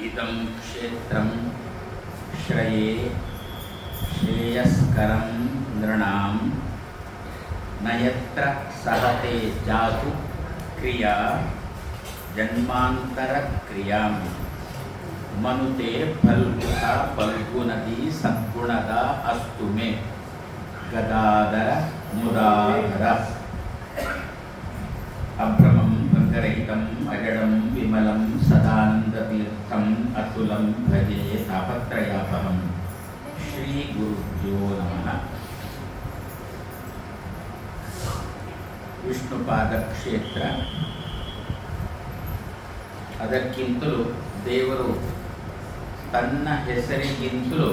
इदं क्षेत्रं श्रये श्रेयस्करं नृणां। न यत्र सहते जातु क्रिया, जन्मान्तरक्रियाँ। मनुते फल्गुता फल्गुनदी सद्गुणद अस्तु मे। गदाधर मुदाधर अभ्रमं भङ्गरहितम्, अजडं विमलं ತಂ ಅತುಲಂ ಭಜೇ ತಾಪತ್ರಯಾಪಹಂ ಶ್ರೀ ಗುರುಭ್ಯೋ ನಮಃ ವಿಷ್ಣುಪಾದ ಕ್ಷೇತ್ರ ಅದಕ್ಕಿಂತಲೂ ದೇವರು ತನ್ನ ಹೆಸರಿಗಿಂತಲೂ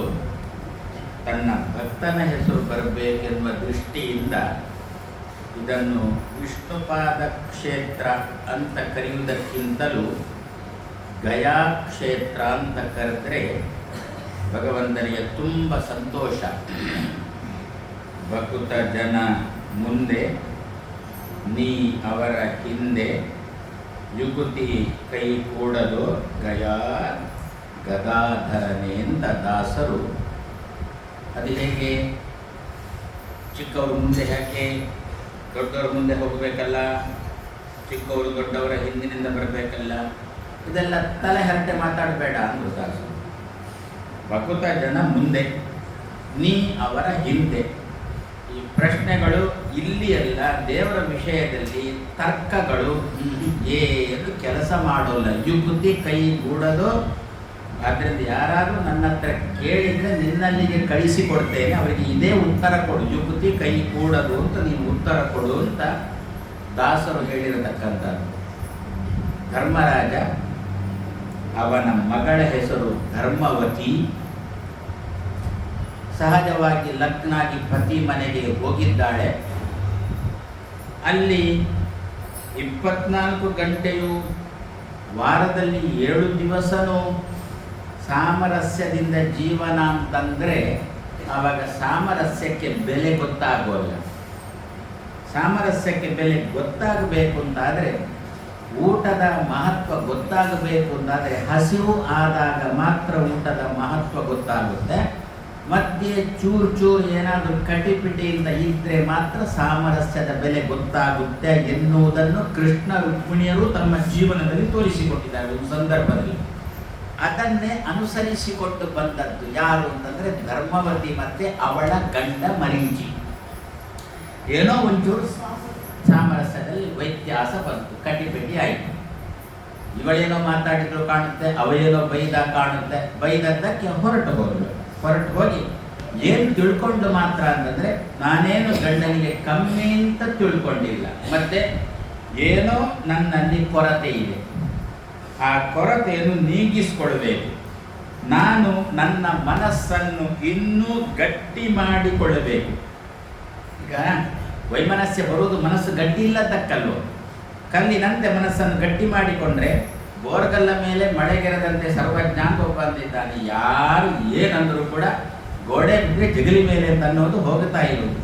ತನ್ನ ಭಕ್ತನ ಹೆಸರು ಬರಬೇಕೆಂಬ ದೃಷ್ಟಿಯಿಂದ ಇದನ್ನು ವಿಷ್ಣುಪಾದ ಕ್ಷೇತ್ರ ಅಂತ ಕರೆಯುವುದಕ್ಕಿಂತಲೂ ಗಯಾ ಕ್ಷೇತ್ರ ಅಂತ ಕರೆದ್ರೆ ಭಗವಂತನಿಗೆ ತುಂಬ ಸಂತೋಷ. ಭಕ್ತ ಜನ ಮುಂದೆ, ನೀ ಅವರ ಹಿಂದೆ, ಯುಗುತಿ ಕೈ ಕೂಡಲು ಗಯಾ ಗದಾಧರನೆಯಿಂದ ದಾಸರು. ಅದು ಹೇಗೆ? ಚಿಕ್ಕವರು ಮುಂದೆ ಯಾಕೆ? ದೊಡ್ಡವ್ರ ಮುಂದೆ ಹೋಗಬೇಕಲ್ಲ? ಚಿಕ್ಕವರು ದೊಡ್ಡವರ ಹಿಂದಿನಿಂದ ಬರಬೇಕಲ್ಲ? ಇದೆಲ್ಲ ತಲೆ ಹರಟೆ ಮಾತಾಡಬೇಡ ಅಂದರು ದಾಸರು ವಕೃತ ಜನ ಮುಂದೆ, ನೀ ಅವರ ಹಿಂದೆ. ಈ ಪ್ರಶ್ನೆಗಳು ಇಲ್ಲಿ ಅಲ್ಲ, ದೇವರ ವಿಷಯದಲ್ಲಿ ತರ್ಕಗಳು. ಏನು ಕೆಲಸ ಮಾಡೋಲ್ಲ. ಯುಗುತಿ ಕೈ ಗೂಡೋದು ಆದ್ದರಿಂದ ಯಾರಾದರೂ ನನ್ನ ಹತ್ರ ಕೇಳಿದರೆ ನಿನ್ನಲ್ಲಿಗೆ ಕಳಿಸಿಕೊಡ್ತೇನೆ ಅವರಿಗೆ ಇದೇ ಉತ್ತರ ಕೊಡು. ಯುಗುತಿ ಕೈ ಕೂಡದು ಅಂತ ನೀನು ಉತ್ತರ ಕೊಡು ಅಂತ ದಾಸರು ಹೇಳಿರತಕ್ಕಂಥದ್ದು. ಧರ್ಮರಾಜ ಅವನ ಮಗಳ ಹೆಸರು ಧರ್ಮವತಿ. ಸಹಜವಾಗಿ ಲಗ್ನಾಗಿ ಪತಿ ಮನೆಗೆ ಹೋಗಿದ್ದಾಳೆ. ಅಲ್ಲಿ ಇಪ್ಪತ್ನಾಲ್ಕು ಗಂಟೆಯು ವಾರದಲ್ಲಿ ಏಳು ದಿವಸನೂ ಸಾಮರಸ್ಯದಿಂದ ಜೀವನ ಅಂತಂದರೆ ಆವಾಗ ಸಾಮರಸ್ಯಕ್ಕೆ ಬೆಲೆ ಗೊತ್ತಾಗೋಲ್ಲ. ಸಾಮರಸ್ಯಕ್ಕೆ ಬೆಲೆ ಗೊತ್ತಾಗಬೇಕು ಅಂತಾದರೆ ಊಟದ ಮಹತ್ವ ಗೊತ್ತಾಗಬೇಕು ಅಂತಾದರೆ ಹಸಿವು ಆದಾಗ ಮಾತ್ರ ಊಟದ ಮಹತ್ವ ಗೊತ್ತಾಗುತ್ತೆ. ಮಧ್ಯೆ ಚೂರು ಚೂರು ಏನಾದರೂ ಕಟಿಪಿಟಿಯಿಂದ ಇದ್ದರೆ ಮಾತ್ರ ಸಾಮರಸ್ಯದ ಬೆಲೆ ಗೊತ್ತಾಗುತ್ತೆ ಎನ್ನುವುದನ್ನು ಕೃಷ್ಣ ರುಕ್ಮಿಣಿಯರು ತಮ್ಮ ಜೀವನದಲ್ಲಿ ತೋರಿಸಿಕೊಟ್ಟಿದ್ದಾರೆ ಒಂದು ಸಂದರ್ಭದಲ್ಲಿ. ಅದನ್ನೇ ಅನುಸರಿಸಿಕೊಟ್ಟು ಬಂದದ್ದು ಯಾರು ಅಂತಂದ್ರೆ ಧರ್ಮವತಿ ಮತ್ತೆ ಅವಳ ಗಂಡ ಮರೀಚಿ. ಏನೋ ಒಂಚೂರು ಸಾಮರಸ್ಯದಲ್ಲಿ ವ್ಯತ್ಯಾಸ ಬಂತು. ಕಟಿಪಿಟಿ ಆಯಿತು. ಇವಳೇನೋ ಮಾತಾಡಿದ್ರು ಕಾಣುತ್ತೆ, ಅವಳೇನೋ ಬೈದ ಕಾಣುತ್ತೆ, ಬೈದದ್ದಕ್ಕೆ ಹೊರಟು ಹೋದ್ರು ಹೊರಟು ಹೋಗಿ ಏನು ತಿಳ್ಕೊಂಡು ಮಾತ್ರ ಅಂತಂದ್ರೆ ನಾನೇನು ಗಂಡನಿಗೆ ಕಮ್ಮಿ ಅಂತ ತಿಳ್ಕೊಂಡಿಲ್ಲ. ಮತ್ತೆ ಏನೋ ನನ್ನಲ್ಲಿ ಕೊರತೆ ಇದೆ. ಆ ಕೊರತೆಯನ್ನು ನೀಗಿಸಿಕೊಳ್ಬೇಕು. ನಾನು ನನ್ನ ಮನಸ್ಸನ್ನು ಇನ್ನೂ ಗಟ್ಟಿ ಮಾಡಿಕೊಳ್ಳಬೇಕು. ಈಗ ವೈಮನಸ್ಯ ಬರುವುದು ಮನಸ್ಸು ಗಟ್ಟಿ ಇಲ್ಲದಕ್ಕಲ್ವೋ ಕಲ್ಲಿನಂತೆ ಮನಸ್ಸನ್ನು ಗಟ್ಟಿ ಮಾಡಿಕೊಂಡ್ರೆ ಬೋರ್ಗಲ್ಲ ಮೇಲೆ ಮಳೆಗೆರದಂತೆ ಸರ್ವಜ್ಞಾನ ಒಪ್ಪಂದಿದ್ದಾನೆ ಯಾರು ಏನಂದರೂ ಕೂಡ ಗೋಡೆ ಬಿಟ್ಟರೆ ಜಗಲಿ ಮೇಲೆ ಅಂತ ಅನ್ನೋದು ಹೋಗ್ತಾ ಇರುವುದು.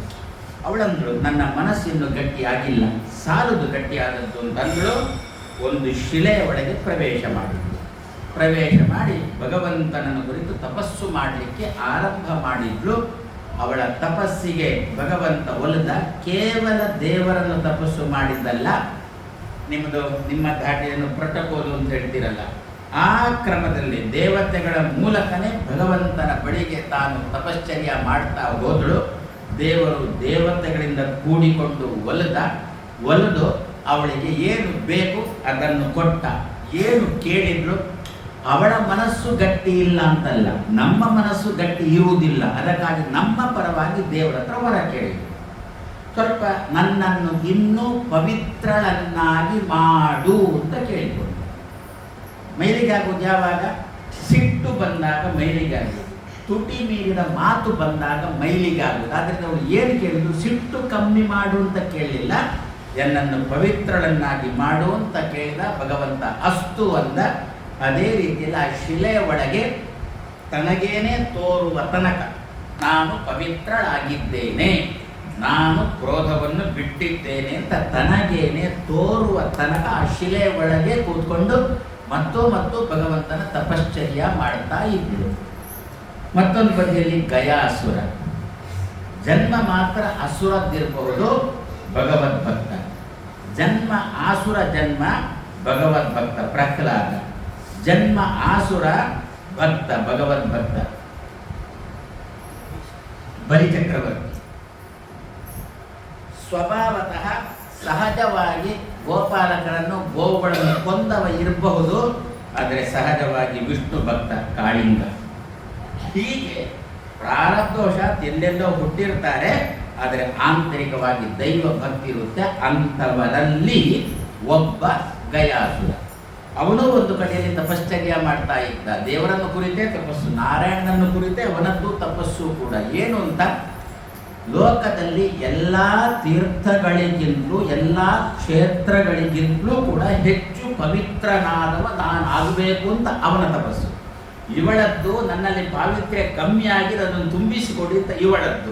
ಅವಳಂದ್ರು, ನನ್ನ ಮನಸ್ಸಿನ್ನು ಗಟ್ಟಿ ಆಗಿಲ್ಲ. ಸಾಲದು ಗಟ್ಟಿಯಾದದ್ದು ಅಂತಂದಳು ಒಂದು ಶಿಲೆಯ ಒಳಗೆ ಪ್ರವೇಶ ಮಾಡಿದ್ಳು ಪ್ರವೇಶ ಮಾಡಿ ಭಗವಂತನನ್ನು ಕುರಿತು ತಪಸ್ಸು ಮಾಡಲಿಕ್ಕೆ ಆರಂಭ ಮಾಡಿದ್ಲು ಅವಳ ತಪಸ್ಸಿಗೆ ಭಗವಂತ ಒಲಿದ ಕೇವಲ ದೇವರನ್ನು ತಪಸ್ಸು ಮಾಡಿದ್ದಲ್ಲ. ನಿಮ್ಮದು, ನಿಮ್ಮ ಧಾಟಿಯನ್ನು ಪ್ರಟಕೋಲು ಅಂತ ಹೇಳ್ತೀರಲ್ಲ. ಆ ಕ್ರಮದಲ್ಲಿ ದೇವತೆಗಳ ಮೂಲಕನೇ ಭಗವಂತನ ಬಳಿಗೆ ತಾನು ತಪಶ್ಚರ್ಯ ಮಾಡ್ತಾ ಹೋದಳು. ದೇವರು ದೇವತೆಗಳಿಂದ ಕೂಡಿಕೊಂಡು ಒಲಿದ, ಒಲಿದು ಅವಳಿಗೆ ಏನು ಬೇಕು ಅದನ್ನು ಕೊಟ್ಟ, ಏನು ಕೇಳಿದ್ರು ಅವಳ ಮನಸ್ಸು ಗಟ್ಟಿ ಇಲ್ಲ ಅಂತಲ್ಲ, ನಮ್ಮ ಮನಸ್ಸು ಗಟ್ಟಿ ಇರುವುದಿಲ್ಲ, ಅದಕ್ಕಾಗಿ ನಮ್ಮ ಪರವಾಗಿ ದೇವರ ಹತ್ರ ವರ ಕೇಳಿ. ಸ್ವಲ್ಪ ನನ್ನನ್ನು ಇನ್ನೂ ಪವಿತ್ರಳನ್ನಾಗಿ ಮಾಡು ಅಂತ ಕೇಳಿಕೊಂಡು ಮೈಲಿಗೆ ಆಗೋದು ಯಾವಾಗ? ಸಿಟ್ಟು ಬಂದಾಗ ಮೈಲಿಗೆ ತುಟಿ ಮೀರಿದ ಮಾತು ಬಂದಾಗ ಮೈಲಿಗೆ ಆಗೋದು. ಆದ್ದರಿಂದ ಅವರು ಏನು ಕೇಳಿದ್ರು? ಸಿಟ್ಟು ಕಮ್ಮಿ ಮಾಡು ಅಂತ ಕೇಳಲಿಲ್ಲ ಎನ್ನನ್ನು ಪವಿತ್ರಳನ್ನಾಗಿ ಮಾಡು ಅಂತ ಕೇಳಿದ ಭಗವಂತ. ಅಸ್ತು ಅಂದ. ಅದೇ ರೀತಿಯಲ್ಲಿ ಆ ಶಿಲೆಯ ಒಳಗೆ ತನಗೇನೆ ತೋರುವ ತನಕ ನಾನು ಪವಿತ್ರಳಾಗಿದ್ದೇನೆ, ನಾನು ಕ್ರೋಧವನ್ನು ಬಿಟ್ಟಿದ್ದೇನೆ ಅಂತ ತನಗೇನೆ ತೋರುವ ತನಕ ಆ ಶಿಲೆಯ ಒಳಗೆ ಕೂತ್ಕೊಂಡು ಮತ್ತು ಮತ್ತು ಭಗವಂತನ ತಪಶ್ಚರ್ಯ ಮಾಡ್ತಾ ಇದ್ದರು ಮತ್ತೊಂದು ಬದಿಯಲ್ಲಿ ಗಯಾಸುರ ಜನ್ಮ ಮಾತ್ರ ಅಸುರದ್ದಿರಬಹುದು ಭಗವದ್ಭಕ್ತ. ಜನ್ಮ ಆಸುರ ಜನ್ಮ ಭಗವದ್ಭಕ್ತ, ಪ್ರಹ್ಲಾದ. ಜನ್ಮ ಆಸುರ ಭಕ್ತ ಭಗವದ್ಭಕ್ತ ಬಲಿಚಕ್ರವರ್ತಿ. ಸ್ವಭಾವತಃ ಸಹಜವಾಗಿ ಗೋಪಾಲಕರನ್ನು ಗೋವುಗಳನ್ನು ಕೊಂದವ ಇರಬಹುದು, ಆದರೆ ಸಹಜವಾಗಿ ವಿಷ್ಣು ಭಕ್ತ ಕಾಳಿಂಗ. ಹೀಗೆ ಪ್ರಾರಬ್ಧೋಷ ಎಲ್ಲೆಲ್ಲೋ ಹುಟ್ಟಿರ್ತಾರೆ, ಆದರೆ ಆಂತರಿಕವಾಗಿ ದೈವ ಭಕ್ತಿ ಇರುತ್ತೆ, ಅಂಥವರಲ್ಲಿ ಒಬ್ಬ ಗಯಾಸುರ. ಅವನು ಒಂದು ಕಡೆಯಲ್ಲಿ ತಪಶ್ಚರ್ಯ ಮಾಡ್ತಾ ಇದ್ದ. ದೇವರನ್ನು ಕುರಿತೇ ತಪಸ್ಸು, ನಾರಾಯಣನನ್ನು ಕುರಿತೇ ಅವನದ್ದು ತಪಸ್ಸು ಕೂಡ. ಏನು ಅಂತ? ಲೋಕದಲ್ಲಿ ಎಲ್ಲ ತೀರ್ಥಗಳಿಗಿಂತಲೂ, ಎಲ್ಲ ಕ್ಷೇತ್ರಗಳಿಗಿಂತಲೂ ಕೂಡ ಹೆಚ್ಚು ಪವಿತ್ರನಾದವ ನಾನು ಆಗಬೇಕು ಅಂತ ಅವನ ತಪಸ್ಸು. ಇವಳದ್ದು ನನ್ನಲ್ಲಿ ಪಾವಿತ್ರ್ಯ ಕಮ್ಮಿ ಆಗಿದೆ ಅದನ್ನು ತುಂಬಿಸಿಕೊಡಿ ಅಂತ ಇವಳದ್ದು.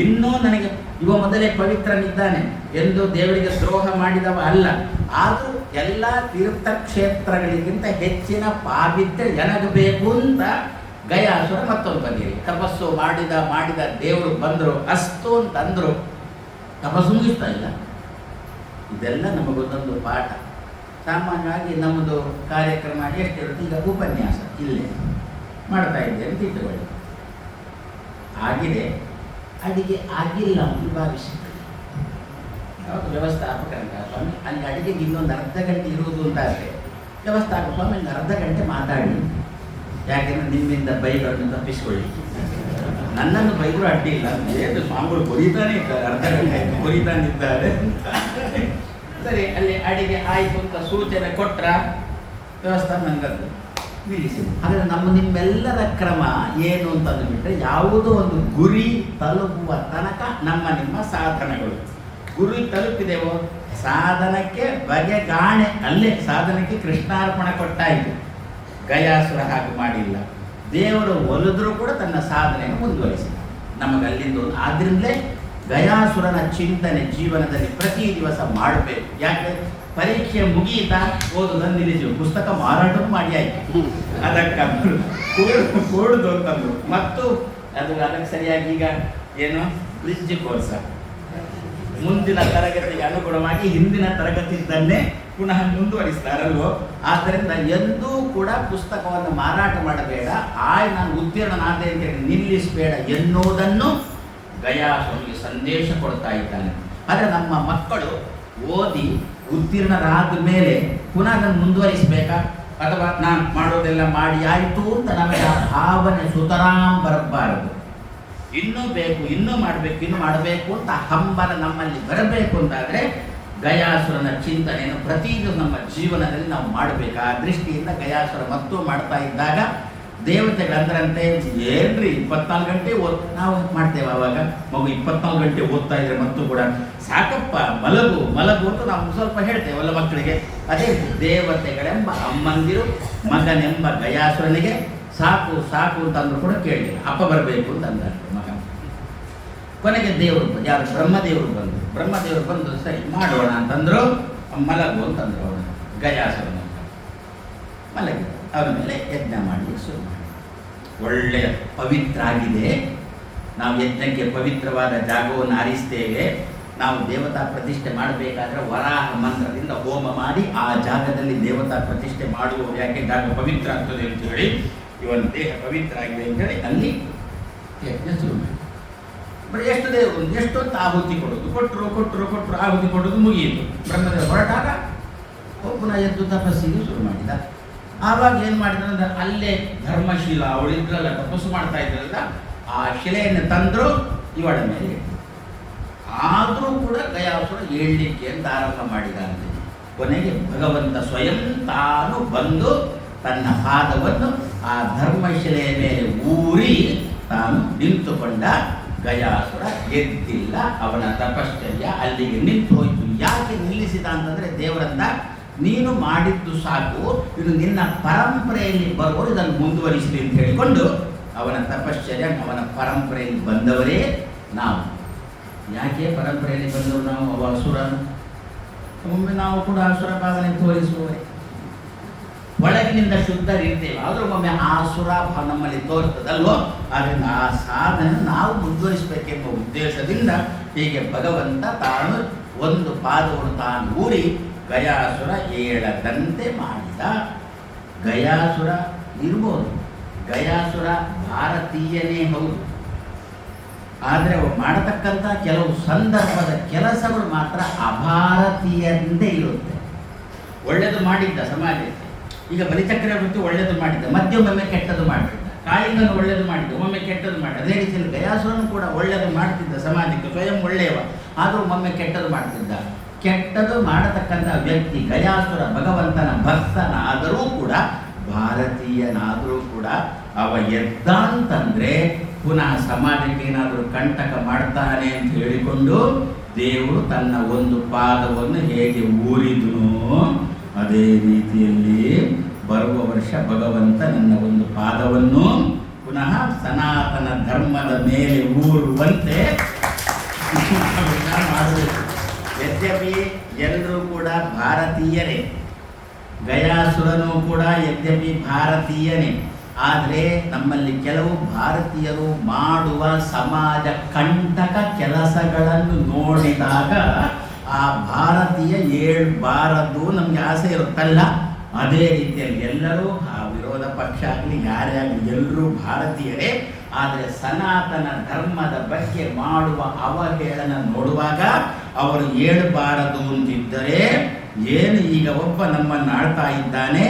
ಇನ್ನೂ ನನಗೆ, ಇವ ಮೊದಲೇ ಪವಿತ್ರನಿದ್ದಾನೆ ಎಂದು ದೇವರಿಗೆ ದ್ರೋಹ ಮಾಡಿದವ ಅಲ್ಲ. ಆದರೂ ಎಲ್ಲ ತೀರ್ಥಕ್ಷೇತ್ರಗಳಿಗಿಂತ ಹೆಚ್ಚಿನ ಪಾವಿತ್ರ್ಯ ಎನಗಬೇಕು ಅಂತ ಗಯಾಸುರ ಮತ್ತೊಂದು ಬಂದಿರಿ ತಪಸ್ಸು ಮಾಡಿದ ಮಾಡಿದ ದೇವರು ಬಂದರು, ಅಸ್ತು ಅಂತಂದ್ರು, ತಪಸ್ಸು ಮುಗಿಸ್ತಾ ಇಲ್ಲ. ಇದೆಲ್ಲ ನಮಗೊಂದೊಂದು ಪಾಠ. ಸಾಮಾನ್ಯವಾಗಿ ನಮ್ಮದು ಕಾರ್ಯಕ್ರಮ ಎಷ್ಟಿರುತ್ತೆ? ಈಗ ಉಪನ್ಯಾಸ. ಇಲ್ಲೇ ಮಾಡ್ತಾ ಇದ್ದೆ ಅಂತ ಇಟ್ಟುಕೊಳ್ಳಿ ಆಗಿದೆ. ಅಡಿಗೆ ಆಗಿಲ್ಲ ಅಂತ ಭಾವಿಸಿ. ಯಾವುದು ವ್ಯವಸ್ಥಾಪಕರಂಗ ಸ್ವಾಮಿ. ಅಲ್ಲಿ ಅಡುಗೆಗೆ ಇನ್ನೊಂದು ಅರ್ಧ ಗಂಟೆ ಇರುವುದು ಅಂತ ಆದರೆ, ವ್ಯವಸ್ಥಾಪಕ ಸ್ವಾಮಿ ಅರ್ಧ ಗಂಟೆ ಮಾತಾಡಿ. ಯಾಕೆಂದ್ರೆ ನಿಮ್ಮಿಂದ ಬೈಗಳನ್ನು ತಪ್ಪಿಸಿಕೊಳ್ಳಿ ನನ್ನನ್ನು ಬೈಗಳು ಅಡ್ಡಿ ಇಲ್ಲ. ಏನು ಸ್ವಾಮಿಗಳು ಕೊರಿತಾನೆ ಇದ್ದಾರೆ, ಅರ್ಧ ಗಂಟೆ ಆಯ್ತು ಕೊರಿತಾನೆ ಇದ್ದಾರೆ. ಸರಿ, ಅಲ್ಲಿ ಅಡಿಗೆ ಆಯಿತು ಅಂತ ಸೂಚನೆ ಕೊಟ್ರ ವ್ಯವಸ್ಥೆ ನಂಗದ್ದು ನಿಲ್ಲಿಸಿ. ಹಾಗಾದ್ರೆ ನಮ್ಮ ನಿಮ್ಮೆಲ್ಲರ ಕ್ರಮ ಏನು ಅಂತಂದು ಬಿಟ್ಟರೆ ಯಾವುದೋ ಒಂದು ಗುರಿ ತಲುಪುವ ತನಕ ನಮ್ಮ ನಿಮ್ಮ ಸಾಧನಗಳು. ಗುರಿ ತಲುಪಿದೆವು? ಸಾಧನಕ್ಕೆ ಬಗೆ ಬಗೆಗಾಣೆ ಅಲ್ಲೇ ಸಾಧನಕ್ಕೆ ಕೃಷ್ಣಾರ್ಪಣ ಕೊಟ್ಟಾಯಿತು ಗಯಾಸುರ ಹಾಗೆ ಮಾಡಿಲ್ಲ. ದೇವರು ಒಲಿದ್ರೂ ಕೂಡ ತನ್ನ ಸಾಧನೆಯನ್ನು ಮುಂದುವರಿಸಿದ. ನಮಗೆ ಅಲ್ಲಿಂದ ಆದ್ರಿಂದಲೇ ಗಯಾಸುರನ ಚಿಂತನೆ ಜೀವನದಲ್ಲಿ ಪ್ರತಿ ದಿವಸ ಮಾಡಬೇಕು. ಯಾಕೆ? ಪರೀಕ್ಷೆ ಮುಗಿಯಿತಾ ಓದುದನ್ನು ನಿಲ್ಲಿಸಿ. ಪುಸ್ತಕ ಮಾರಾಟ ಮಾಡಿ ಆಯ್ತು. ಅದಕ್ಕಂದ್ರು. ಕೂಡು ಕೂಡುದು ಮತ್ತು ಅದು ಅದಕ್ಕೆ ಸರಿಯಾಗಿ ಈಗ ಏನು? ಬ್ರಿಡ್ಜ್ ಕೋರ್ಸ ಮುಂದಿನ ತರಗತಿಗೆ ಅನುಗುಣವಾಗಿ ಹಿಂದಿನ ತರಗತಿದ್ದನ್ನೇ ಪುನಃ ಮುಂದುವರಿಸ್ತಾರಲ್ವೋ? ಆದ್ದರಿಂದ ಎಂದೂ ಕೂಡ ಪುಸ್ತಕವನ್ನು ಮಾರಾಟ ಮಾಡಬೇಡ. ಆಯ್ ನಾನು ಉತ್ತೀರ್ಣನಾದೆ ಅಂತೇಳಿ ನಿಲ್ಲಿಸಬೇಡ ಎನ್ನುವುದನ್ನು ಗಯಾಸ್ವಾಮಿ ಸಂದೇಶ ಕೊಡ್ತಾ ಇದ್ದಾನೆ. ಆದರೆ ನಮ್ಮ ಮಕ್ಕಳು ಓದಿ ಉತ್ತೀರ್ಣರಾದ ಮೇಲೆ ಪುನಃ ಅದನ್ನು ಮುಂದುವರಿಸಬೇಕಾ? ಅಥವಾ ನಾನು ಮಾಡೋದೆಲ್ಲ ಮಾಡಿ ಆಯಿತು ಅಂತ ನಮಗೆ ಆ ಭಾವನೆ ಸುತರಾಂ ಬರಬಾರದು. ಇನ್ನೂ ಬೇಕು, ಇನ್ನೂ ಮಾಡಬೇಕು ಇನ್ನೂ ಮಾಡಬೇಕು ಅಂತ ಹಂಬಲ ನಮ್ಮಲ್ಲಿ ಬರಬೇಕು ಅಂತಾದರೆ ಗಯಾಸುರನ ಚಿಂತನೆಯನ್ನು ಪ್ರತಿಯೊಂದು ನಮ್ಮ ಜೀವನದಲ್ಲಿ ನಾವು ಮಾಡಬೇಕು. ಆ ದೃಷ್ಟಿಯಿಂದ ಗಯಾಸುರ ಮತ್ತು ಮಾಡ್ತಾ ಇದ್ದಾಗ ದೇವತೆಗಳಂದ್ರಂತೆ ಏನ್ರಿ, ಇಪ್ಪತ್ನಾಲ್ಕು ಗಂಟೆ ಓದ್, ನಾವು ಮಾಡ್ತೇವೆ ಅವಾಗ? ಮಗು ಇಪ್ಪತ್ನಾಲ್ಕು ಗಂಟೆ ಓದ್ತಾ ಇದ್ರೆ ಮತ್ತು ಕೂಡ ಸಾಕಪ್ಪ, ಮಲಗು ಮಲಗು ಅಂತ ನಾವು ಸ್ವಲ್ಪ ಹೇಳ್ತೇವೆ ಹೇಳ್ತೇವಲ್ಲ ಮಕ್ಕಳಿಗೆ. ಅದೇ ದೇವತೆಗಳೆಂಬ ಅಮ್ಮಂದಿರು, ಮಗನೆಂಬ ಗಯಾಸುರನಿಗೆ ಸಾಕು ಸಾಕು ಅಂತಂದ್ರು ಕೂಡ ಕೇಳಲಿಲ್ಲ ಅಪ್ಪ ಬರಬೇಕು ಅಂತ ಅಂತಾರೆ ಮಗ ಕೊನೆಗೆ ದೇವರು ಯಾರು? ಬ್ರಹ್ಮದೇವರು ಬಂದರು ಬ್ರಹ್ಮದೇವರು ಬಂದು ಸರಿ, ಮಾಡೋಣ ಅಂತಂದ್ರು, ಮಲಗು ಅಂತಂದ್ರು ಅವನು ಗಜಾಸುರನ ಮಲಗಿ, ಅವನ ಮೇಲೆ ಯಜ್ಞ ಮಾಡಿ ಶುರು ಮಾಡಿ. ಒಳ್ಳೆಯ ಪವಿತ್ರ ಆಗಿದೆ ನಾವು ಯಜ್ಞಕ್ಕೆ ಪವಿತ್ರವಾದ ಜಾಗವನ್ನು ಆರಿಸ್ತೇವೆ. ನಾವು ದೇವತಾ ಪ್ರತಿಷ್ಠೆ ಮಾಡಬೇಕಾದ್ರೆ ವರಾಹ ಮಂತ್ರದಿಂದ ಹೋಮ ಮಾಡಿ ಆ ಜಾಗದಲ್ಲಿ ದೇವತಾ ಪ್ರತಿಷ್ಠೆ ಮಾಡುವ ಯಾಕೆ? ಜಾಗ ಪವಿತ್ರ ಆಗ್ತದೆ ಅಂತ ಹೇಳಿ. ಇವನ ದೇಹ ಪವಿತ್ರ ಆಗಿದೆ ಅಂತ ಹೇಳಿ ಅಲ್ಲಿ ಯಜ್ಞ ಶುರು ಮಾಡಿ. ಬರೀ ಎಷ್ಟು ದೇವರು ಎಷ್ಟೊತ್ತು ಆಹುತಿ ಕೊಡೋದು. ಕೊಟ್ಟರು ಕೊಟ್ಟರು ಕೊಟ್ಟರು ಆಹುತಿ ಕೊಡೋದು ಮುಗಿಯಿತು. ಬ್ರಹ್ಮದೇವ ಹೊರಟಾಗ ಪುನಃ ಎದ್ದು ತಪಸ್ಸಿಗೆ ಶುರು ಮಾಡಿದ. ಆವಾಗ ಏನು ಮಾಡಿದ್ರು ಅಂದ್ರೆ ಅಲ್ಲೇ ಧರ್ಮಶೀಲ ಅವಳಿದ್ರಲ್ಲ ತಪಸ್ಸು ಮಾಡ್ತಾ ಇದ್ರಲ್ಲ, ಆ ಶಿಲೆಯನ್ನು ತಂದ್ರು ಇವಳ ಮೇಲೆ ಆದರೂ ಕೂಡ ಗಯಾಸುರ ಏಳಲಿಕ್ಕೆ ಅಂತ ಆರಂಭ ಮಾಡಿದ ಅಂತೆ ಕೊನೆಗೆ ಭಗವಂತ ಸ್ವಯಂ ತಾನು ಬಂದು ತನ್ನ ಪಾದವನ್ನು ಆ ಧರ್ಮಶಿಲೆಯ ಮೇಲೆ ಊರಿ ತಾನು ನಿಂತುಕೊಂಡ ಗಯಾಸುರ ಗೆದ್ದಿಲ್ಲ ಅವನ ತಪಶ್ಚರ್ಯ ಅಲ್ಲಿಗೆ ನಿಂತು ಹೋಯಿತು ಯಾಕೆ ನಿಲ್ಲಿಸಿದ ಅಂತಂದ್ರೆ ದೇವರಂತ ನೀನು ಮಾಡಿದ್ದು ಸಾಕು, ಇದು ನಿನ್ನ ಪರಂಪರೆಯಲ್ಲಿ ಬರುವವರು ಇದನ್ನು ಮುಂದುವರಿಸಲಿ ಅಂತ ಹೇಳಿಕೊಂಡು ಅವನ ತಪಶ್ಚರ್ಯ, ಅವನ ಪರಂಪರೆಯಲ್ಲಿ ಬಂದವರೇ ನಾವು. ಯಾಕೆ ಪರಂಪರೆಯಲ್ಲಿ ಬಂದವರು ನಾವು, ಅವ ಅಸುರ ಒಮ್ಮೆ ನಾವು ಕೂಡ ಅಸುರ ಭಾವನೆ ತೋರಿಸುವವರೇ. ಒಳಗಿನಿಂದ ಶುದ್ಧರಿರ್ತೇವೆ ಆದರೂ ಒಮ್ಮೆ ಆಸುರ ಭಾವ ನಮ್ಮಲ್ಲಿ ತೋರ್ತದಲ್ವೋ? ಆದ್ದರಿಂದ ಆ ಸಾಧನೆ ನಾವು ಮುಂದುವರಿಸಬೇಕೆಂಬ ಉದ್ದೇಶದಿಂದ ಹೀಗೆ ಭಗವಂತ ತಾನು ಒಂದು ಪಾದವನ್ನು ತಾನು ಊರಿ ಗಯಾಸುರ ಏಳದಂತೆ ಮಾಡಿದ. ಗಯಾಸುರ ಇರ್ಬೋದು. ಗಯಾಸುರ ಭಾರತೀಯನೇ ಹೌದು. ಆದರೆ ಅವು ಮಾಡತಕ್ಕಂಥ ಕೆಲವು ಸಂದರ್ಭದ ಕೆಲಸಗಳು ಮಾತ್ರ ಅಭಾರತೀಯಂದೇ ಇರುತ್ತೆ. ಒಳ್ಳೆಯದು ಮಾಡಿದ್ದ ಸಮಾಜಕ್ಕೆ ಈಗ ಬಲಿಚಕ್ರವರ್ತಿ ಒಳ್ಳೆಯದು ಮಾಡಿದ್ದ ಮಧ್ಯಮೊಮ್ಮೆ ಕೆಟ್ಟದ್ದು ಮಾಡ್ತಿದ್ದ ಕಾಳಿಂಗನು ಒಳ್ಳೆಯದು ಮಾಡಿದ್ದ ಒಮ್ಮೆ ಕೆಟ್ಟದ್ದು ಮಾಡಿದ ಅದೇ ರೀತಿಯಲ್ಲಿ ಗಯಾಸುರನು ಕೂಡ ಒಳ್ಳೆಯದು ಮಾಡ್ತಿದ್ದ ಸಮಾಜಕ್ಕೆ, ಸ್ವಯಂ ಒಳ್ಳೆಯವ. ಆದರೂ ಒಮ್ಮೆ ಕೆಟ್ಟದ್ದು ಮಾಡ್ತಿದ್ದ. ಕೆಟ್ಟದು ಮಾಡತಕ್ಕಂಥ ವ್ಯಕ್ತಿ ಗಯಾಸುರ ಭಗವಂತನ ಭಕ್ತನಾದರೂ ಕೂಡ, ಭಾರತೀಯನಾದರೂ ಕೂಡ, ಅವ ಎದ್ದಂತಂದ್ರೆ ಪುನಃ ಸಮಾಜಕ್ಕೆ ಏನಾದರೂ ಕಂಟಕ ಮಾಡ್ತಾನೆ ಅಂತ ಹೇಳಿಕೊಂಡು ದೇವರು ತನ್ನ ಒಂದು ಪಾದವನ್ನು ಹೇಗೆ ಊರಿದನೋ ಅದೇ ರೀತಿಯಲ್ಲಿ ಬರುವ ವರ್ಷ ಭಗವಂತ ನನ್ನ ಒಂದು ಪಾದವನ್ನು ಪುನಃ ಸನಾತನ ಧರ್ಮದ ಮೇಲೆ ಊರುವಂತೆ ಮಾಡಬೇಕು. ಯದ್ಯಪಿ ಎಲ್ಲರೂ ಕೂಡ ಭಾರತೀಯರೇ, ಗಯಾಸುರನು ಕೂಡ ಯದ್ಯಪಿ ಭಾರತೀಯನೇ, ಆದರೆ ನಮ್ಮಲ್ಲಿ ಕೆಲವು ಭಾರತೀಯರು ಮಾಡುವ ಸಮಾಜ ಕಂಟಕ ಕೆಲಸಗಳನ್ನು ನೋಡಿದಾಗ ಆ ಭಾರತೀಯ ಹೇಳ್ಬಾರದು ನಮಗೆ ಆಸೆ ಇರುತ್ತಲ್ಲ? ಅದೇ ರೀತಿಯಲ್ಲಿ ಎಲ್ಲರೂ ಆ ವಿರೋಧ ಪಕ್ಷ ಆಗಲಿ, ಯಾರೇ ಆಗಲಿ, ಎಲ್ಲರೂ ಭಾರತೀಯರೇ. ಆದರೆ ಸನಾತನ ಧರ್ಮದ ಬಗ್ಗೆ ಮಾಡುವ ಅವಹೇಳನ ನೋಡುವಾಗ ಅವರು ಹೇಳಬಾರದು ಅಂತಿದ್ದರೆ ಏನು ಈಗ ಒಬ್ಬ ನಮ್ಮನ್ನು ಆಳ್ತಾ ಇದ್ದಾನೆ?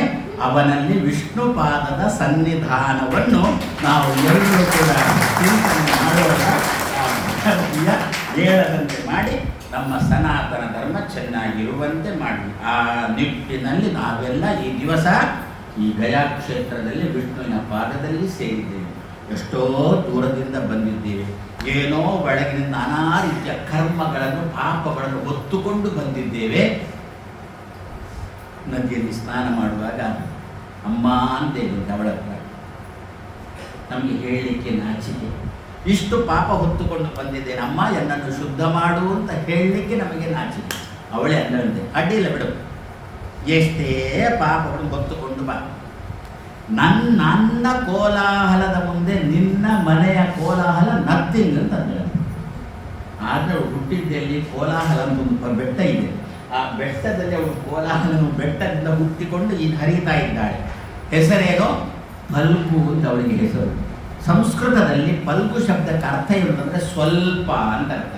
ಅವನಲ್ಲಿ ವಿಷ್ಣು ಪಾದದ ಸನ್ನಿಧಾನವನ್ನು ನಾವು ಎಲ್ಲರೂ ಕೂಡ ಚಿಂತನೆ ಮಾಡುವಾಗ ಭಾರತೀಯ ಹೇಳದಂತೆ ಮಾಡಿ ನಮ್ಮ ಸನಾತನ ಧರ್ಮ ಚೆನ್ನಾಗಿರುವಂತೆ ಮಾಡಿ. ಆ ನಿಟ್ಟಿನಲ್ಲಿ ನಾವೆಲ್ಲ ಈ ದಿವಸ ಈ ಗಯಾ ಕ್ಷೇತ್ರದಲ್ಲಿ ವಿಷ್ಣುವಿನ ಪಾದದಲ್ಲಿ ಸೇರಿದ್ದೇವೆ. ಎಷ್ಟೋ ದೂರದಿಂದ ಬಂದಿದ್ದೇವೆ. ಏನೋ ಒಳಗಿನಿಂದ ನಾನಾ ರೀತಿಯ ಕರ್ಮಗಳನ್ನು, ಪಾಪಗಳನ್ನು ಹೊತ್ತುಕೊಂಡು ಬಂದಿದ್ದೇವೆ. ನದಿಯಲ್ಲಿ ಸ್ನಾನ ಮಾಡುವಾಗ, ಅಮ್ಮ ಅಂತೇವೆ ಅವಳ ಹತ್ರ, ನಮಗೆ ಹೇಳಲಿಕ್ಕೆ ನಾಚಿಕೆ. ಇಷ್ಟು ಪಾಪ ಹೊತ್ತುಕೊಂಡು ಬಂದಿದ್ದೇನೆ ಅಮ್ಮ ಎನ್ನನ್ನು ಶುದ್ಧ ಮಾಡು ಅಂತ ಹೇಳಲಿಕ್ಕೆ ನಮಗೆ ನಾಚಿಕೆ ಅವಳೇ ಅಂದಂತೆ ಅಡ್ಡಿಲ್ಲ ಬಿಡು. ಎಷ್ಟೇ ಪಾಪವನ್ನು ಹೊತ್ತುಕೊಂಡು ಬಾ. ನನ್ನ ನನ್ನ ಕೋಲಾಹಲದ ಮುಂದೆ ನಿನ್ನ ಮನೆಯ ಕೋಲಾಹಲ ನಥಿಂಗ್ ಅಂತ ಆದರೆ ಅವಳು ಹುಟ್ಟಿದ್ದಲ್ಲಿ ಕೋಲಾಹಲ ಅಂತ ಒಂದು ಬೆಟ್ಟ ಇದೆ. ಆ ಬೆಟ್ಟದಲ್ಲಿ ಅವಳು ಕೋಲಾಹಲನು ಬೆಟ್ಟದಿಂದ ಹುಟ್ಟಿಕೊಂಡು ಈಗ ಹರಿತಾ ಇದ್ದಾಳೆ. ಹೆಸರೇನೋ? ಬಲ್ಪು ಅಂತ ಅವಳಿಗೆ ಹೆಸರು. ಸಂಸ್ಕೃತದಲ್ಲಿ ಪಲ್ಗು ಶಬ್ದಕ್ಕೆ ಅರ್ಥ ಇರುತ್ತಂದ್ರೆ ಸ್ವಲ್ಪ ಅಂತ ಅರ್ಥ.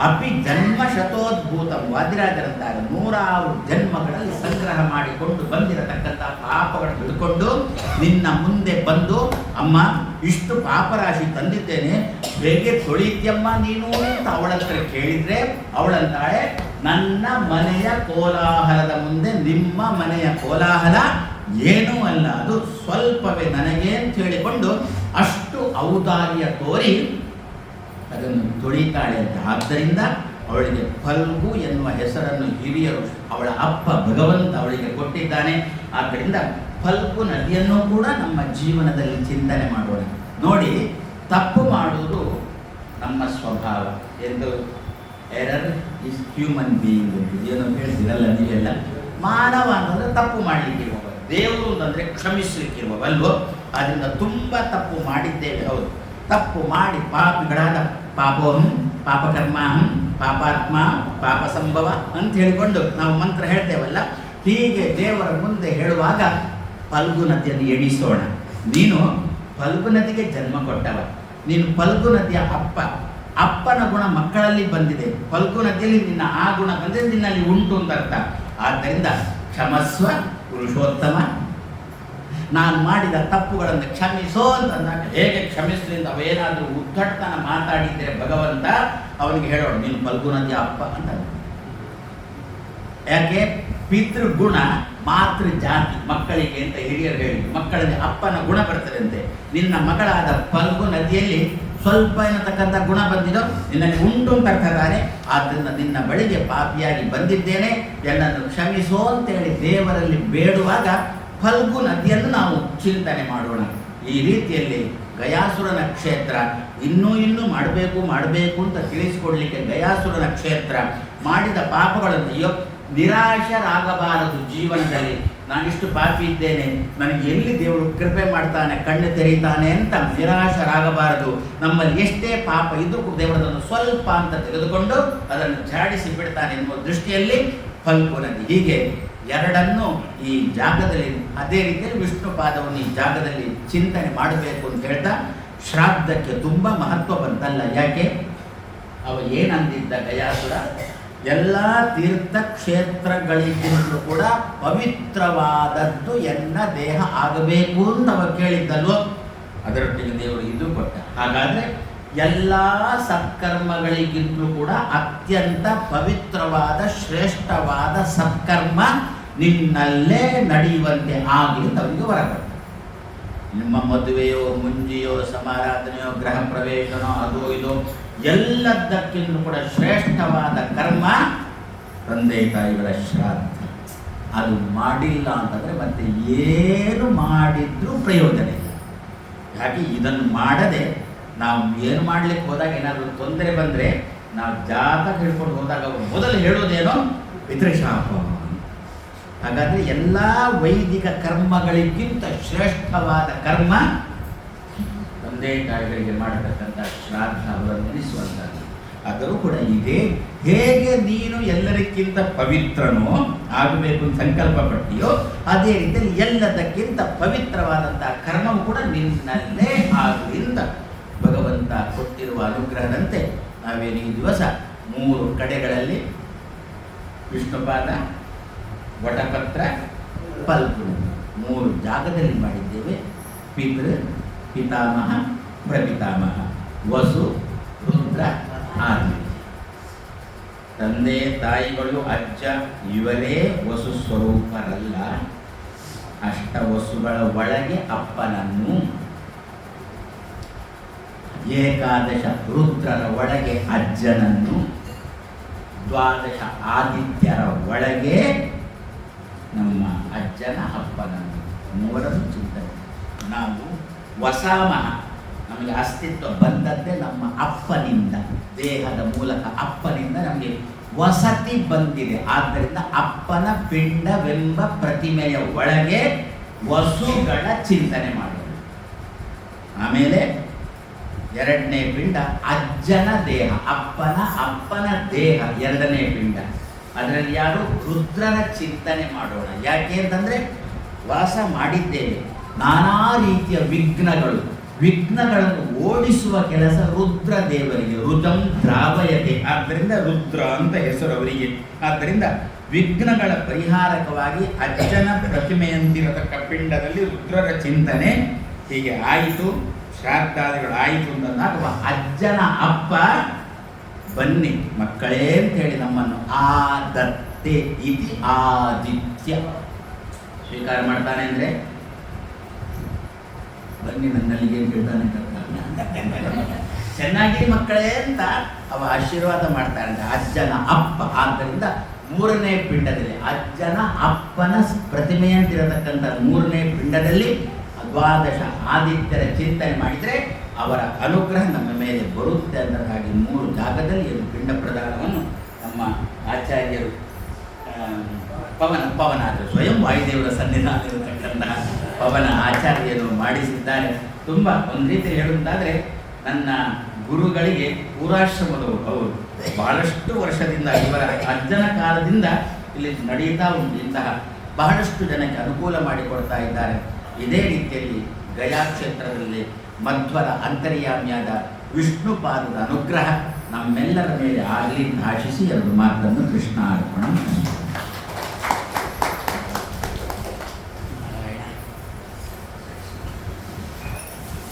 ಅಪಿ ಜನ್ಮ ಶತೋದ್ಭೂತ ವಾದಿರಾಜರಂತಾರೆ ನೂರಾರು ಜನ್ಮಗಳಲ್ಲಿ ಸಂಗ್ರಹ ಮಾಡಿಕೊಂಡು ಬಂದಿರತಕ್ಕಂಥ ಪಾಪಗಳನ್ನು ಹಿಡ್ಕೊಂಡು ನಿನ್ನ ಮುಂದೆ ಬಂದು, ಅಮ್ಮ, ಇಷ್ಟು ಪಾಪರಾಶಿ ತಂದಿದ್ದೇನೆ. ಹೇಗೆ ತೊಳಿತಿಯಮ್ಮ ನೀನು? ಅಂತ ಅವಳ ಹತ್ರ ಕೇಳಿದ್ರೆ, ಅವಳಂತಾಳೆ, ನನ್ನ ಮನೆಯ ಕೋಲಾಹಲದ ಮುಂದೆ ನಿಮ್ಮ ಮನೆಯ ಕೋಲಾಹಲ ಏನೂ ಅಲ್ಲ, ಅದು ಸ್ವಲ್ಪವೇ ನನಗೆ ಅಂತ ಅಷ್ಟು ಔದಾರ್ಯ ತೋರಿ ಅದನ್ನು ತೊಳಿತಾಳೆ ಅಂತ. ಆದ್ದರಿಂದ ಅವಳಿಗೆ ಫಲ್ಗು ಎನ್ನುವ ಹೆಸರನ್ನು ಹಿರಿಯರು ಅವಳ ಅಪ್ಪ ಭಗವಂತ ಅವಳಿಗೆ ಕೊಟ್ಟಿದ್ದಾನೆ. ಆದ್ದರಿಂದ ಫಲ್ಗು ನದಿಯನ್ನು ಕೂಡ ನಮ್ಮ ಜೀವನದಲ್ಲಿ ಚಿಂತನೆ ಮಾಡೋಣ ನೋಡಿ, ತಪ್ಪು ಮಾಡುವುದು ನಮ್ಮ ಸ್ವಭಾವ ಎಂದು ಎರರ್ ಇಸ್ ಹ್ಯೂಮನ್ ಬೀಯಿಂಗ್ ಏನೋ ಹೇಳ್ತೀರಲ್ಲ ನೀವೆಲ್ಲ? ಮಾನವ ಅಂತಂದ್ರೆ ತಪ್ಪು ಮಾಡಲಿಕ್ಕೆ ದೇವರು ಅಂದರೆ ಕ್ಷಮಿಸಲಿಕ್ಕಿರುವವಲ್ವೋ ಅದರಿಂದ ತುಂಬ ತಪ್ಪು ಮಾಡಿದ್ದೇವೆ, ಹೌದು. ತಪ್ಪು ಮಾಡಿ ಪಾಪಿಗಳಾದ ಪಾಪೋಹಂ ಪಾಪಕರ್ಮಾಹಂ ಪಾಪಾತ್ಮ ಪಾಪ ಸಂಭವ ಅಂತ ಹೇಳಿಕೊಂಡು ನಾವು ಮಂತ್ರ ಹೇಳ್ತೇವಲ್ಲ? ಹೀಗೆ ದೇವರ ಮುಂದೆ ಹೇಳುವಾಗ ಪಲ್ಗು ನದಿಯನ್ನು ಎಣಿಸೋಣ. ನೀನು ಪಲ್ಗು ನದಿಗೆ ಜನ್ಮ ಕೊಟ್ಟವ. ನೀನು ಪಲ್ಗು ನದಿಯ ಅಪ್ಪ. ಅಪ್ಪನ ಗುಣ ಮಕ್ಕಳಲ್ಲಿ ಬಂದಿದೆ. ಪಲ್ಗು ನದಿಯಲ್ಲಿ ನಿನ್ನ ಆ ಗುಣ ಬಂದಿದೆ ನಿನ್ನಲ್ಲಿ ಉಂಟು ಅಂತ ಅರ್ಥ. ಆದ್ದರಿಂದ ಕ್ಷಮಸ್ವ ಪುರುಷೋತ್ತಮ. ನಾನು ಮಾಡಿದ ತಪ್ಪುಗಳನ್ನು ಕ್ಷಮಿಸೋ ಅಂತಂದಾಗ ಹೇಗೆ ಕ್ಷಮಿಸಲಿಂದ ಅವೇನಾದರೂ ಉದ್ದಟತನ ಮಾತಾಡಿದ್ರೆ ಭಗವಂತ ಅವನಿಗೆ ಹೇಳೋಣ ನೀನು ಫಲ್ಗು ನದಿಯ ಅಪ್ಪ ಅಂತ ಯಾಕೆ? ಪಿತೃಗುಣ ಮಾತೃ ಜಾತಿ, ಮಕ್ಕಳಿಗೆ ಅಂತ ಹಿರಿಯರು ಹೇಳಿ ಮಕ್ಕಳಿಗೆ ಅಪ್ಪನ ಗುಣ ಬರ್ತದೆ ಅಂತೆ. ನಿನ್ನ ಮಗಳಾದ ಫಲ್ಗು ನದಿಯಲ್ಲಿ ಸ್ವಲ್ಪ ಎನ್ನತಕ್ಕಂಥ ಗುಣ ಬಂದಿದೋ ನಿನ್ನಲ್ಲಿ ಉಂಟು ಅಂತ ಕರ್ತಾರೆ ಆದ್ದರಿಂದ ನಿನ್ನ ಬಳಿಗೆ ಪಾಪಿಯಾಗಿ ಬಂದಿದ್ದೇನೆ. ಎನ್ನನ್ನು ಕ್ಷಮಿಸೋ ಅಂತೇಳಿ ದೇವರಲ್ಲಿ ಬೇಡುವಾಗ ಫಲ್ಗು ನದಿಯನ್ನು ನಾವು ಚಿಂತನೆ ಮಾಡೋಣ. ಈ ರೀತಿಯಲ್ಲಿ ಗಯಾಸುರನ ಕ್ಷೇತ್ರ ಇನ್ನೂ ಇನ್ನೂ ಮಾಡಬೇಕು ಮಾಡಬೇಕು ಅಂತ ತಿಳಿಸಿಕೊಡ್ಲಿಕ್ಕೆ ಗಯಾಸುರನ ಕ್ಷೇತ್ರ ಮಾಡಿದ ಪಾಪಗಳನ್ನು ನಿರಾಶರಾಗಬಾರದು ಜೀವನದಲ್ಲಿ. ನಾನಿಷ್ಟು ಪಾಪಿ ಇದ್ದೇನೆ. ನನಗೆ ಎಲ್ಲಿ ದೇವರು ಕೃಪೆ ಮಾಡ್ತಾನೆ, ಕಣ್ಣು ತೆರೀತಾನೆ ಅಂತ ನಿರಾಶರಾಗಬಾರದು. ನಮ್ಮಲ್ಲಿ ಎಷ್ಟೇ ಪಾಪ ಇದ್ರೂ ದೇವರದನ್ನು ಸ್ವಲ್ಪ ಅಂತ ತೆಗೆದುಕೊಂಡು ಅದನ್ನು ಜಾಡಿಸಿ ಬಿಡ್ತಾನೆ ಎನ್ನುವ ದೃಷ್ಟಿಯಲ್ಲಿ ಫಲ್ಗು ನದಿ. ಹೀಗೆ ಎರಡನ್ನು ಈ ಜಾಗದಲ್ಲಿ, ಅದೇ ರೀತಿಯಲ್ಲಿ ವಿಷ್ಣು ಪಾದವನ್ನು ಈ ಜಾಗದಲ್ಲಿ ಚಿಂತನೆ ಮಾಡಬೇಕು ಅಂತ ಹೇಳ್ತಾ ಶ್ರಾದ್ದಕ್ಕೆ ತುಂಬ ಮಹತ್ವ ಬಂತಲ್ಲ. ಯಾಕೆ? ಅವ ಏನಂದಿದ್ದ ಗಯಾಸುರ? ಎಲ್ಲ ತೀರ್ಥಕ್ಷೇತ್ರಗಳಿಗಿಂತಲೂ ಕೂಡ ಪವಿತ್ರವಾದದ್ದು ಎನ್ನ ದೇಹ ಆಗಬೇಕು ಅಂತ ಅವ ಕೇಳಿದ್ದಲ್ವೋ? ಅದರೊಟ್ಟಿಗೆ ದೇವರು ಇದು ಕೊಟ್ಟ. ಹಾಗಾದ್ರೆ ಎಲ್ಲ ಸತ್ಕರ್ಮಗಳಿಗಿಂತಲೂ ಕೂಡ ಅತ್ಯಂತ ಪವಿತ್ರವಾದ, ಶ್ರೇಷ್ಠವಾದ ಸತ್ಕರ್ಮ ನಿನ್ನಲ್ಲೇ ನಡೆಯುವಂತೆ ಆಗಲಿ ಅಂತ ಅವರಿಗೆ ವರ ನಿಮ್ಮ ಮದುವೆಯೋ, ಮುಂಜಿಯೋ, ಸಮಾರಾಧನೆಯೋ, ಗೃಹ ಪ್ರವೇಶನೋ, ಅದೋ ಇದೋ ಎಲ್ಲದಕ್ಕಿಂತ ಕೂಡ ಶ್ರೇಷ್ಠವಾದ ಕರ್ಮ ತಂದೆ ತಾಯಿಗಳ ಶ್ರಾದ್ದ. ಅದು ಮಾಡಿಲ್ಲ ಅಂತಂದರೆ ಮತ್ತೆ ಏನು ಮಾಡಿದ್ರೂ ಪ್ರಯೋಜನ ಇಲ್ಲ. ಹಾಗೆ ಇದನ್ನು ಮಾಡದೆ ನಾವು ಏನು ಮಾಡಲಿಕ್ಕೆ ಹೋದಾಗ ಏನಾದರೂ ತೊಂದರೆ ಬಂದರೆ ನಾವು ಜಾತಕ ಹಿಡ್ಕೊಂಡು ಹೋದಾಗ ಅವರು ಮೊದಲು ಹೇಳೋದೇನೋ ಪಿತೃಶಾಪ ಹಾಗಾದರೆ ಎಲ್ಲ ವೈದಿಕ ಕರ್ಮಗಳಿಗಿಂತ ಶ್ರೇಷ್ಠವಾದ ಕರ್ಮ ತಂದೆ ತಾಯಿಗಳಿಗೆ ಮಾಡತಕ್ಕಂಥ ಶ್ರಾದ್ದ ಅವರನ್ನು ನೆನೆಸುವಂಥದ್ದು ಆದರೂ ಕೂಡ ಇದೆ ಹೇಗೆ ನೀನು ಎಲ್ಲರಿಗಿಂತ ಪವಿತ್ರನೋ ಆಗಬೇಕು ಅಂತ ಸಂಕಲ್ಪ ಪಟ್ಟಿಯೋ, ಅದೇ ರೀತಿಯಲ್ಲಿ ಎಲ್ಲದಕ್ಕಿಂತ ಪವಿತ್ರವಾದಂತಹ ಕರ್ಮವು ಕೂಡ ನಿನ್ನಲ್ಲೇ ಆಗಲಿಂದ ಭಗವಂತ ಕೊಟ್ಟಿರುವ ಅನುಗ್ರಹದಂತೆ ನಾವೇನು ಈ ದಿವಸ ಮೂರು ಕಡೆಗಳಲ್ಲಿ ವಿಷ್ಣುಪಾದ, ವಟಪತ್ರ ಪಲ್ಪು ಮೂರು ಜಾಗದಲ್ಲಿ ಮಾಡಿದ್ದೇವೆ. ಪಿತೃ ಪಿತಾಮಹ ಪ್ರಪಿತಾಮಹ ವಸು ರುದ್ರ ಆದಿ ತಂದೆ ತಾಯಿಗಳು ಅಜ್ಜ ಇವರೇ ವಸು ಸ್ವರೂಪರಲ್ಲ ಅಷ್ಟವಸುಗಳ ಒಳಗೆ ಅಪ್ಪನನ್ನು ಏಕಾದಶ ರುದ್ರರ ಒಳಗೆ ಅಜ್ಜನನ್ನು ದ್ವಾದಶ ಆದಿತ್ಯರ ಒಳಗೆ ನಮ್ಮ ಅಜ್ಜನ ಅಪ್ಪನನ್ನು ಮೂರನ್ನು ಚಿಂತನೆ ನಾವು ವಸಾಮಹ ನಮಗೆ ಅಸ್ತಿತ್ವ ಬಂದದ್ದೇ ನಮ್ಮ ಅಪ್ಪನಿಂದ, ದೇಹದ ಮೂಲಕ ಅಪ್ಪನಿಂದ ನಮಗೆ ವಸತಿ ಬಂದಿದೆ. ಆದ್ದರಿಂದ ಅಪ್ಪನ ಪಿಂಡವೆಂಬ ಪ್ರತಿಮೆಯ ಒಳಗೆ ವಸುಗಳ ಚಿಂತನೆ ಮಾಡೋದು. ಆಮೇಲೆ ಎರಡನೇ ಪಿಂಡ ಅಜ್ಜನ ದೇಹ, ಅಪ್ಪನ ಅಪ್ಪನ ದೇಹ ಎರಡನೇ ಪಿಂಡ. ಅದರಲ್ಲಿ ಯಾರು ರುದ್ರನ ಚಿಂತನೆ ಮಾಡೋಣ. ಯಾಕೆ ಅಂತಂದ್ರೆ ವಾಸ ಮಾಡಿದ್ದೇವೆ. ನಾನಾ ರೀತಿಯ ವಿಘ್ನಗಳು, ವಿಘ್ನಗಳನ್ನು ಓಡಿಸುವ ಕೆಲಸ ರುದ್ರ ದೇವರಿಗೆ ರುದಂ ದ್ರಾವಯತೆ. ಆದ್ದರಿಂದ ರುದ್ರ ಅಂತ ಹೆಸರು ಅವರಿಗೆ. ಆದ್ದರಿಂದ ವಿಘ್ನಗಳ ಪರಿಹಾರಕವಾಗಿ ಅಜ್ಜನ ಪ್ರತಿಮೆಯಂತಿರತಕ್ಕ ಕಪಿಂಡದಲ್ಲಿ ರುದ್ರರ ಚಿಂತನೆ ಹೀಗೆ ಆಯಿತು ಶ್ರಾದ್ದಾದಿಗಳು ಆಯಿತು ಅಂತಂದಾಗ ಅಜ್ಜನ ಅಪ್ಪ, ಬನ್ನಿ ಮಕ್ಕಳೇ ಅಂತ ಹೇಳಿ ನಮ್ಮನ್ನು ದತ್ತೆ ಇತಿ ಆದಿತ್ಯ. ಸ್ವೀಕಾರ ಮಾಡ್ತಾನೆ ಅಂದ್ರೆ ಬನ್ನಿ ನನ್ನ ಏನು ಕೇಳ್ತಾನೆ ಚೆನ್ನಾಗಿ ಮಕ್ಕಳೇ ಅಂತ ಅವ ಆಶೀರ್ವಾದ ಮಾಡ್ತಾನೆ ಅಂದ್ರೆ ಅಜ್ಜನ ಅಪ್ಪ ಆದ್ದರಿಂದ ಮೂರನೇ ಪಿಂಡದಲ್ಲಿ, ಅಜ್ಜನ ಅಪ್ಪನ ಪ್ರತಿಮೆಯಂತಿರತಕ್ಕಂಥ ಮೂರನೇ ಪಿಂಡದಲ್ಲಿ ದ್ವಾದಶ ಆದಿತ್ಯರ ಚಿಂತನೆ ಮಾಡಿದರೆ ಅವರ ಅನುಗ್ರಹ ನಮ್ಮ ಮೇಲೆ ಬರುತ್ತೆ ಅನ್ನೋದಾಗಿ ಮೂರು ಜಾಗದಲ್ಲಿ ಪಿಂಡ ಪ್ರದಾನವನ್ನು ನಮ್ಮ ಆಚಾರ್ಯರು ಪವನ ಪವನ ಆದರೆ ಸ್ವಯಂ ವಾಯುದೇವರ ಸನ್ನಿಧಾನವಿರತಕ್ಕಂತಹ ಪವನ ಆಚಾರ್ಯರು ಮಾಡಿಸಿದ್ದಾರೆ. ತುಂಬ ಒಂದು ರೀತಿ ಹೇಳುವುದಾದರೆ, ನನ್ನ ಗುರುಗಳಿಗೆ ಪೂರಾಶ್ರಮದವರು ಅವರು ಬಹಳಷ್ಟು ವರ್ಷದಿಂದ ಇವರ ಅಜ್ಜನ ಕಾಲದಿಂದ ಇಲ್ಲಿ ನಡೀತಾ ಉಂಟು ಇಂತಹ ಬಹಳಷ್ಟು ಜನಕ್ಕೆ ಅನುಕೂಲ ಮಾಡಿಕೊಡ್ತಾ ಇದ್ದಾರೆ. ಇದೇ ರೀತಿಯಲ್ಲಿ ಗಯಾ ಕ್ಷೇತ್ರದಲ್ಲಿ ಮಧ್ವರ ಅಂತರ್ಯಾಮಿಯಾದ ವಿಷ್ಣುಪಾದದ ಅನುಗ್ರಹ ನಮ್ಮೆಲ್ಲರ ಮೇಲೆ ಆಗಲಿ ಆಶಿಸಿ ಎರಡು ಮಾತನ್ನು ಕೃಷ್ಣ ಅರ್ಪಣ